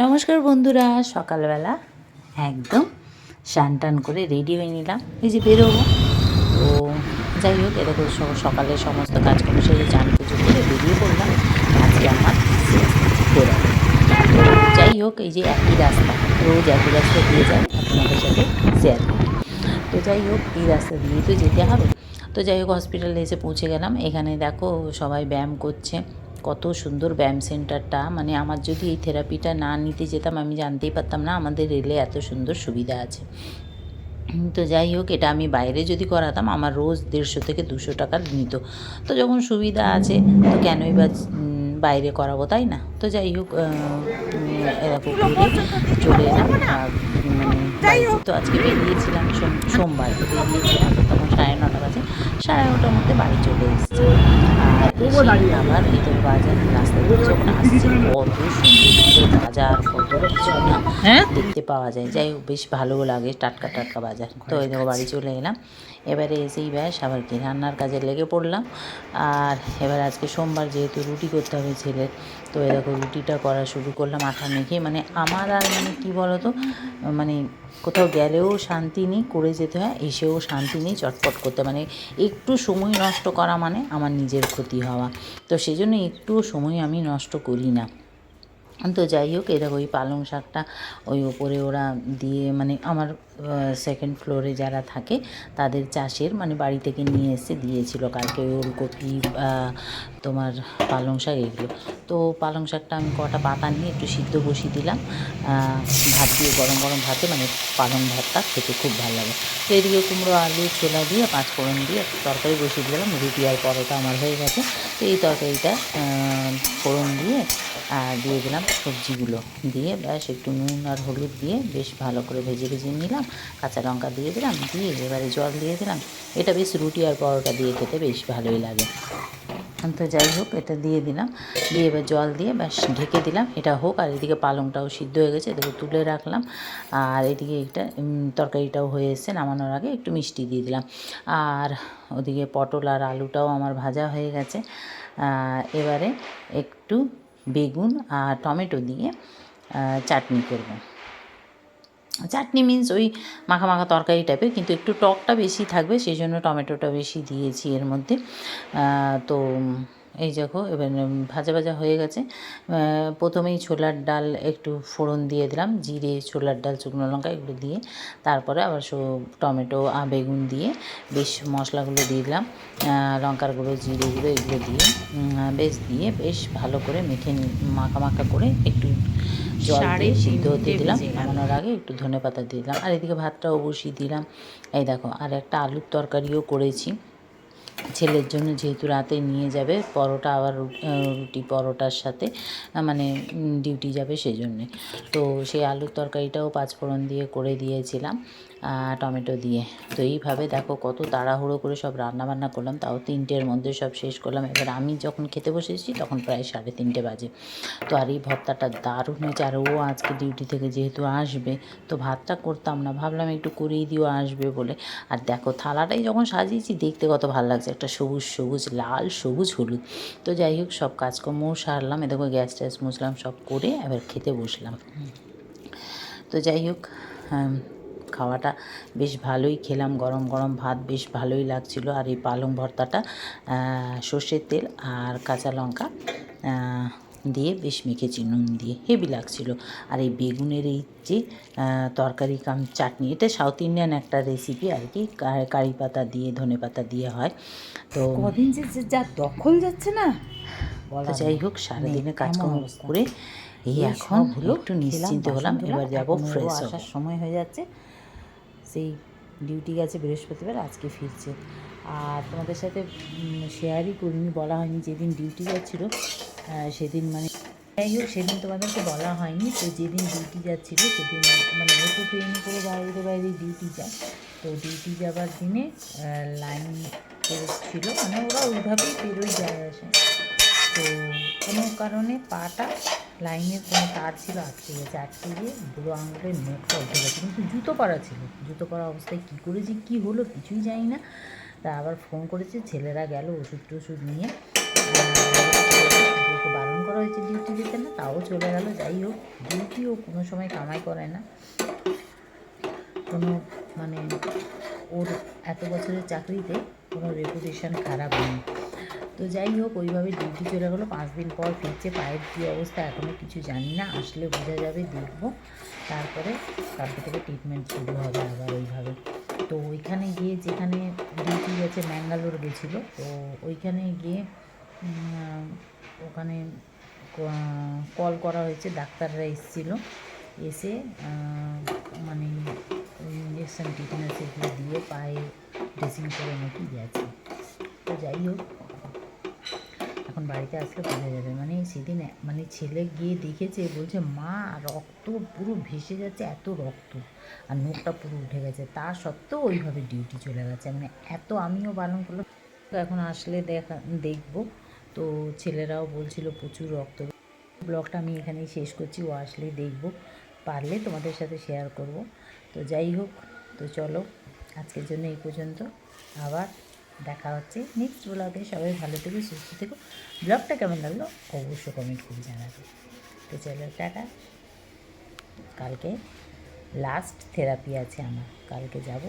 নমস্কার বন্ধুরা, সকালবেলা একদম স্নান টান করে রেডি হয়ে নিলাম। এই যে বেরোবো। তো যাই হোক এরকম সকালে সমস্ত কাজকর্ম সেরে চান পুজো করে বেরিয়ে পড়লাম। আজকে আমার বেরোবো তো যাই হোক, এই যে একই রাস্তা। রোজ একই রাস্তা দিয়ে যায় আপনাদের সাথে শেয়ার করি। তো যাই হোক, এই রাস্তা দিয়েই তো যেতে হবে। তো যাই হোক হসপিটালে এসে পৌঁছে গেলাম। এখানে দেখো সবাই ব্যায়াম করছে। কত সুন্দর ব্যায়াম সেন্টারটা। মানে আমার যদি এই থেরাপিটা না নিতে যেতাম আমি জানতেই পারতাম না আমাদের রেলে এত সুন্দর সুবিধা আছে। তো যাই হোক এটা আমি বাইরে যদি করাতাম আমার রোজ দেড়শো থেকে দুশো টাকা নিত। তো যখন সুবিধা আছে তো কেনই বা বাইরে করাবো তাই না? তো যাই হোক এরকম ঘুরে চলে এলাম। আর মানে তো আজকে বেরিয়েছিলাম সোম- সোমবার বেরিয়েছিলাম তখন সাড়ে নটা বাজে। সাড়ে নটার মধ্যে বাড়ি চলে এসেছি। তো বাজার রাস্তা দিয়ে যখন আসছি কত সুন্দর বাজার কত কিছু না হ্যাঁ? দেখতে পাওয়া যায়। যাই হোক বেশ ভালো লাগে টাটকা টাটকা বাজার। তো এই দেখো বাড়ি চলে এলাম। এবারে এসেই ব্যাস আবার কি রান্নার কাজে লেগে পড়লাম। আর এবার আজকে সোমবার যেহেতু রুটি করতে হবে ছেলের তো এই দেখো রুটিটা করা শুরু করলাম আটা মেখে। মানে আমার আর মানে কি বলতো মানে কোথাও গেলেও শান্তি নেই করে যেতে হয় এসেও শান্তি নেই চটপট করতে মানে একটু সময় নষ্ট করা মানে আমার নিজের ক্ষতি। হওয়া। তো সেজন্য একটুও সময় আমি নষ্ট করি না। তো যাই হোক দেখো ওই পালং শাকটা ওই ওপরে ওরা দিয়ে মানে আমার সেকেন্ড ফ্লোরে যারা থাকে, তাদের চাষের মানে বাড়ি থেকে নিয়ে এসে দিয়েছিল কালকে ওই ওলকপি তোমার পালং শাক এগুলো। তো পালং শাকটা আমি কটা পাতা নিয়ে একটু সিদ্ধ বসিয়ে দিলাম। ভাত দিয়ে গরম গরম ভাতে মানে পালং ভাতটা খেতে খুব ভালো লাগে। তো এদিকে কুমড়ো আলু, ছোলা দিয়ে পাঁচ ফোড়ন দিয়ে তরকারি বসিয়ে দিলাম। রুটি আর পরোটা আমার হয়ে গেছে। তো এই তরকারিটা ফোড়ন দিয়ে আর দিয়ে দিলাম সবজিগুলো। দিয়ে ব্যাস একটু নুন আর হলুদ দিয়ে বেশ ভালো করে ভেজে ভেজে নিলাম, কাঁচা লঙ্কা দিয়ে দিলাম, দিয়ে এবারে জল দিয়ে দিলাম। এটা বেশ রুটি আর পরোটা দিয়ে খেতে বেশ ভালোই লাগে। তো যাই হোক, এটা দিয়ে দিলাম। দিয়ে এবার জল দিয়ে ব্যাস ঢেকে দিলাম। এটা হোক, আর এদিকে পালংটাও সিদ্ধ হয়ে গেছে দেখো তুলে রাখলাম। আর এদিকে এটা তরকারিটাও হয়ে এসছে, নামানোর আগে একটু মিষ্টি দিয়ে দিলাম। আর ওদিকে পটল আর আলুটাও আমার ভাজা হয়ে গেছে। এবারে একটু বেগুন আর টমেটো দিয়ে চাটনি করব। চাটনি মিন্স ওই মাখা মাখা তরকারি টাইপের কিন্তু একটু টকটা বেশি থাকবে, সেই জন্য টমেটোটা বেশি দিয়েছি এর মধ্যে। তো এই দেখো এবার ভাজা ভাজা হয়ে গেছে। প্রথমেই ছোলার ডাল একটু ফোড়ন দিয়ে দিলাম জিরে ছোলার ডাল শুকনো লঙ্কা এগুলো দিয়ে। তারপরে আবার টমেটো বেগুন দিয়ে বেশ মশলাগুলো দিয়ে দিলাম। লঙ্কার গুঁড়ো জিরে গুঁড়ো এগুলো দিয়ে বেশ দিয়ে বেশ ভালো করে মেখে মাখা মাখা করে একটু জল দিয়ে সিদ্ধ হতে দিলাম। নামানোর আগে একটু ধনে পাতা দিয়ে দিলাম। আর এদিকে ভাতটাও বসিয়ে দিলাম। এই দেখো আর একটা আলুর তরকারিও করেছি। ছেলের জন্য যেহেতু রাতে নিয়ে যাবে, পরোটা আবার রুটি পরোটার সাথে মানে ডিউটি যাবে সেই জন্যে তো সেই আলুর তরকারিটাও পাঁচফোড়ন দিয়ে করে দিয়েছিলাম। টমেটো দিয়ে। তো এইভাবে দেখো কত তাড়াহুড়ো করে সব রান্না বান্না করলাম, তাও তিনটের মধ্যে সব শেষ করলাম। এবার আমি যখন খেতে বসেছি তখন প্রায় সাড়ে তিনটে বাজে। তো আর এই ভর্তাটা দারুণ হয়েছে, আর ও আজকে ডিউটি থেকে যেহেতু আসবে, তো ভাতটা করতাম না, ভাবলাম একটু করেই দিও, আসবে বলে। আর দেখো থালাটাই যখন সাজিয়েছি দেখতে কত ভালো লাগছে, একটা সবুজ সবুজ, লাল সবুজ হলুদ। তো যাই হোক সব কাজকর্মও সারলাম, এ দেখো গ্যাস ট্যাস মুছলাম, সব করে এবার খেতে বসলাম। তো যাই হোক খাওয়াটা বেশ ভালোই খেলাম। গরম গরম ভাত বেশ ভালোই লাগছিল। আর এই পালং ভর্তাটা সর্ষের তেল আর কাঁচা লঙ্কা দিয়ে বেশ মেখেছি নুন দিয়ে। হেভি লাগছিল। আর এই বেগুনের এই যে তরকারি কাম চাটনি এটা সাউথ ইন্ডিয়ান একটা রেসিপি আর কি। কারি পাতা দিয়ে ধনে পাতা দিয়ে হয়। তো কদিন যে যে দখল যাচ্ছে না। তো যাই হোক সারাদিনে কাজকর্ম করে এই এখন একটু নিশ্চিন্ত হলাম। এবার যাব ফ্রেশ আসার সময় হয়ে যাচ্ছে। সেই ডিউটি গেছে বৃহস্পতিবার, আজকে ফিরছে। আর তোমাদের সাথে শেয়ারই করিনি, বলা হয়নি যেদিন ডিউটি যাচ্ছিল সেদিন মানে যাই হোক, সেদিন তোমাদেরকে বলা হয়নি, তো যেদিন ডিউটি যাচ্ছিল, সেদিন মানে ও তো ট্রেনে করে বাইরে বাইরে ডিউটি যায়, তো ডিউটি যাবার দিনে লাইন ছিল মানে ওরা ওইভাবেই বেরোয় যায় আসে। তো কোনো কারণে পাটা লাইনের কোনো তার ছিল, আটকে গেছে, আটকে গিয়ে বুড়ো আঙুলের নখটা উঠে গেছে। কিন্তু জুতো পরা ছিল। জুতো পরা অবস্থায় কী করে যে কী হলো কিছুই জানি না। তা আবার ফোন করেছে, ছেলেরা গেল ওষুধ টষুধ নিয়ে। বারণ করা হয়েছে ডিউটি দিতে না, তাও চলে গেল, যাই হোক ডিউটিও কোনো সময় কামাই করে না। কোনো মানে ওর এত বছরের চাকরিতে কোনো রেপুটেশন খারাপ নেই। তো যাই হোক, ওইভাবে ডিউটি চলে গেলো। পাঁচ দিন পর ফিরছে, পায়ের কী অবস্থা এখনও কিছু জানি না। আসলে বোঝা যাবে, দেখব। তারপরে কালকে থেকে ট্রিটমেন্ট শুরু হবে আবার ওইভাবে। তো ওইখানে গিয়ে যেখানে ডিউটি গেছে, ম্যাঙ্গালোর গেছিল। তো ওইখানে গিয়ে ওখানে কল করা হয়েছে, ডাক্তাররা এসেছিল। এসে মানে ইঞ্জেকশন টিটেনাস এগুলো দিয়ে পায়ে ড্রেসিং করে নাকি গেছে। তো যাই হোক এখন বাড়িতে আসলে বোঝা যাবে। মানে সেদিন মানে ছেলে গিয়ে দেখেছে, বলছে, মা, রক্ত পুরো ভেসে যাচ্ছে, এত রক্ত। আর নোখটা পুরো উঠে গেছে। তা সত্ত্বেও ওইভাবে ডিউটি চলে গেছে। মানে এত আমিও বারণ করলাম। এখন আসলে দেখা, দেখব। তো ছেলেরাও বলছিল, প্রচুর রক্ত। ব্লগটা আমি এখানেই শেষ করছি। ও আসলেই দেখব। পারলে তোমাদের সাথে শেয়ার করব। তো যাই হোক, তো চলো, আজকের জন্য এই পর্যন্ত। আবার দেখা হচ্ছে। নেক্সট ব্লগে সবাই ভালো থেকো, সুস্থ থেকো। ব্লগটা কেমন লাগল? অবশ্যই কমেন্ট করে জানাবে। তো চলো, টাটা। কালকে লাস্ট থেরাপি আছে আমার। কালকে যাব